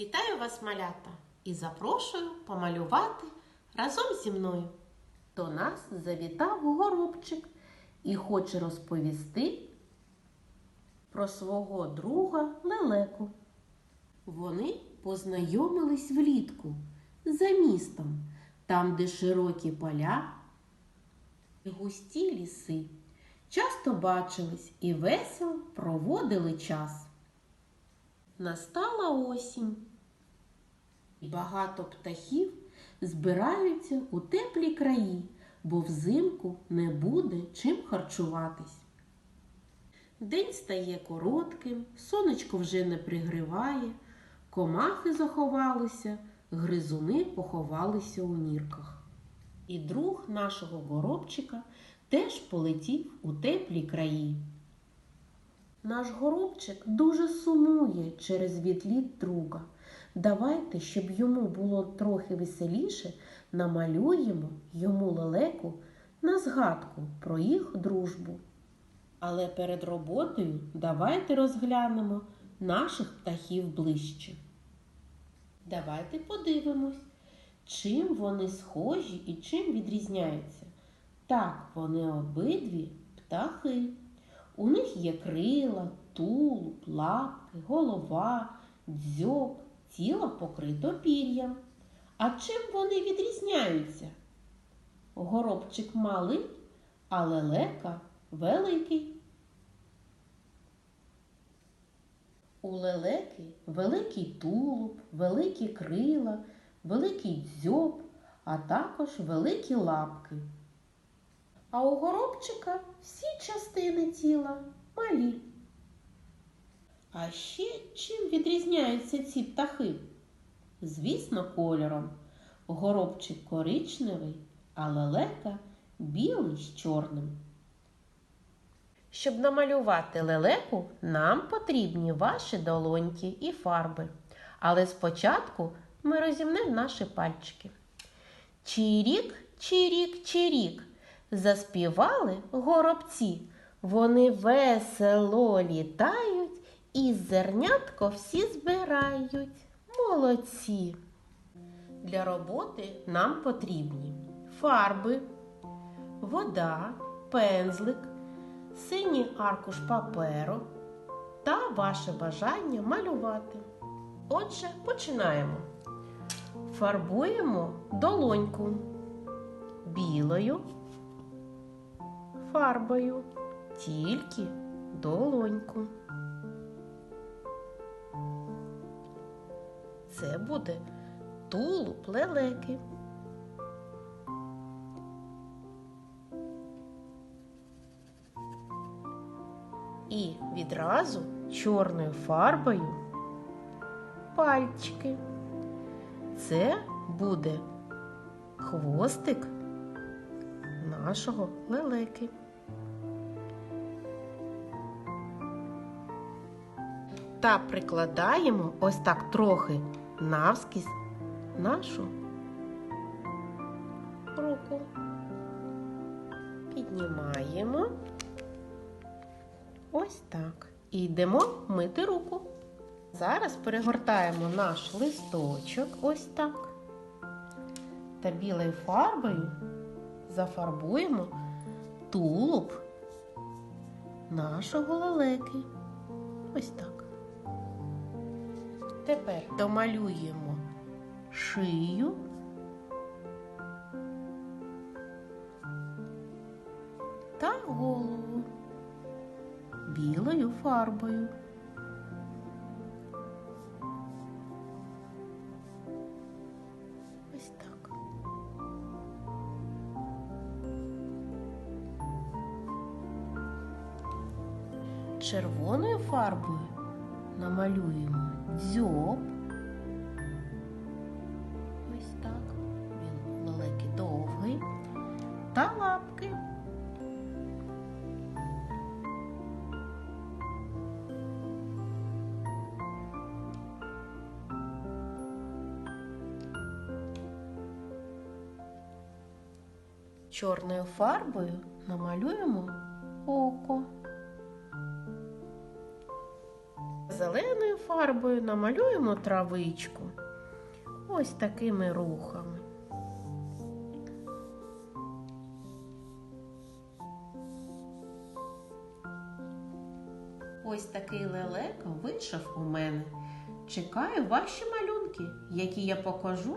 Вітаю вас, малята, і запрошую помалювати разом зі мною. До нас завітав горобчик і хоче розповісти про свого друга Лелеку. Вони познайомились влітку за містом, там, де широкі поля і густі ліси. Часто бачились і весело проводили час. Настала осінь. Багато птахів збираються у теплі краї, бо взимку не буде чим харчуватись. День стає коротким, сонечко вже не пригріває, комахи заховалися, гризуни поховалися у нірках. І друг нашого горобчика теж полетів у теплі краї. Наш горобчик дуже сумує через відліт друга. Давайте, щоб йому було трохи веселіше, намалюємо йому лелеку на згадку про їх дружбу. Але перед роботою давайте розглянемо наших птахів ближче. Давайте подивимось, чим вони схожі і чим відрізняються. Так, вони обидві птахи. У них є крила, тулуб, лапки, голова, дзьоб, тіло покрито пір'ям. А чим вони відрізняються? Горобчик малий, а лелека великий. У лелеки великий тулуб, великі крила, великий дзьоб, а також великі лапки. А у горобчика всі частини тіла малі. А ще чим відрізняються ці птахи? Звісно, кольором. Горобчик коричневий, а лелека білий з чорним. Щоб намалювати лелеку, нам потрібні ваші долоньки і фарби. Але спочатку ми розімнемо наші пальчики. Чирік, чирік, чирік. Заспівали горобці. Вони весело літають і зернятко всі збирають. Молодці. Для роботи нам потрібні фарби, вода, пензлик, синій аркуш паперу та ваше бажання малювати. Отже, починаємо. Фарбуємо долоньку білою фарбою, тільки долоньку. Це буде тулуб лелеки. І відразу чорною фарбою пальчики. Це буде хвостик нашого лелеки. Та прикладаємо ось так трохи навскізь нашу руку. Піднімаємо ось так. І йдемо мити руку. Зараз перегортаємо наш листочок ось так. Та білою фарбою зафарбуємо тулуб нашого лелеки. Ось так. Тепер домалюємо шию. Та голову білою фарбою. Ось так. Червоною фарбою намалюємо дзьоб. Ось так. Він великий довгий. Та лапки. Чорною фарбою намалюємо око. Зеленою фарбою намалюємо травичку. Ось такими рухами. Ось такий лелека вийшов у мене. Чекаю ваші малюнки, які я покажу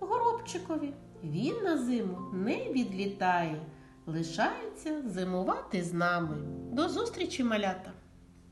горобчикові. Він на зиму не відлітає, лишається зимувати з нами. До зустрічі, малята!